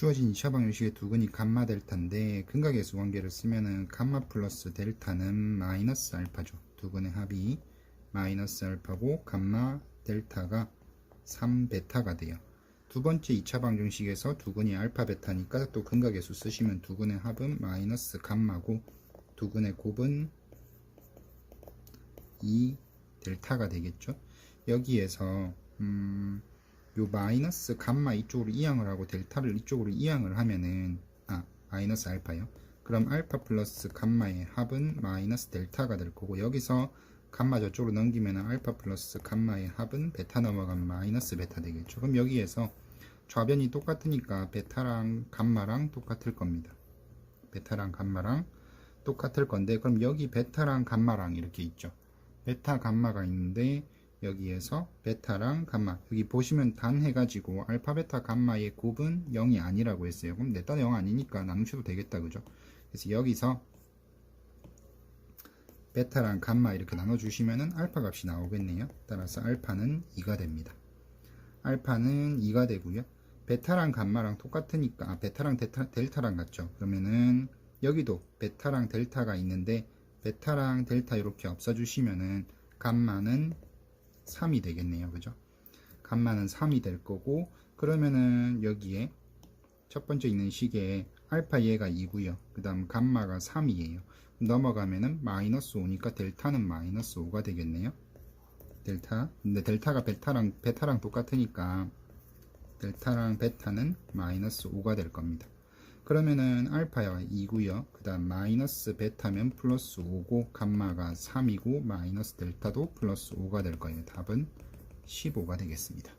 주어진 2차 방정식의 두 근이 감마 델타인데 근각계수 관계를 쓰면은 감마 플러스 델타는 마이너스 알파죠. 두 근의 합이 마이너스 알파고 감마 델타가 3베타가 돼요. 두 번째 2차 방정식에서 두 근이 알파 베타니까 또 근각계수 쓰시면 두 근의 합은 마이너스 감마고 두 근의 곱은 2 델타가 되겠죠. 여기에서 음, 요 마이너스 감마 이쪽으로 이항을 하고 델타를 이쪽으로 이항을 하면은 아 마이너스 알파요. 그럼 알파 플러스 감마의 합은 마이너스 델타가 될 거고 여기서 감마 저쪽으로 넘기면 알파 플러스 감마의 합은 베타 넘어가면 마이너스 베타 되겠죠. 그럼 여기에서 좌변이 똑같으니까 베타랑 감마랑 똑같을 겁니다. 베타랑 감마랑 똑같을 건데 그럼 여기 베타랑 감마랑 이렇게 있죠. 베타 감마가 있는데 여기에서 베타랑 감마. 여기 보시면 단 해가지고 알파 베타 감마의 곱은 0이 아니라고 했어요. 그럼 냈다 0 아니니까 나누셔도 되겠다 그죠? 그래서 여기서 베타랑 감마 이렇게 나눠주시면은 알파 값이 나오겠네요. 따라서 알파는 2가 됩니다. 알파는 2가 되고요. 베타랑 감마랑 똑같으니까 아, 베타랑 데타, 델타랑 같죠? 그러면은 여기도 베타랑 델타가 있는데 베타랑 델타 이렇게 없어주시면은 감마는 3이 되겠네요. 그죠? 감마는 3이 될 거고 그러면은 여기에 첫 번째 있는 식에 알파 얘가 2고요. 그 다음 감마가 3이에요. 넘어가면은 마이너스 5니까 델타는 마이너스 5가 되겠네요. 델타. 근데 델타가 베타랑 베타랑 똑같으니까 델타랑 베타는 마이너스 5가 될 겁니다. 그러면은 알파가 2고요. 그 다음 마이너스 베타면 플러스 5고 감마가 3이고 마이너스 델타도 플러스 5가 될 거예요. 답은 15가 되겠습니다.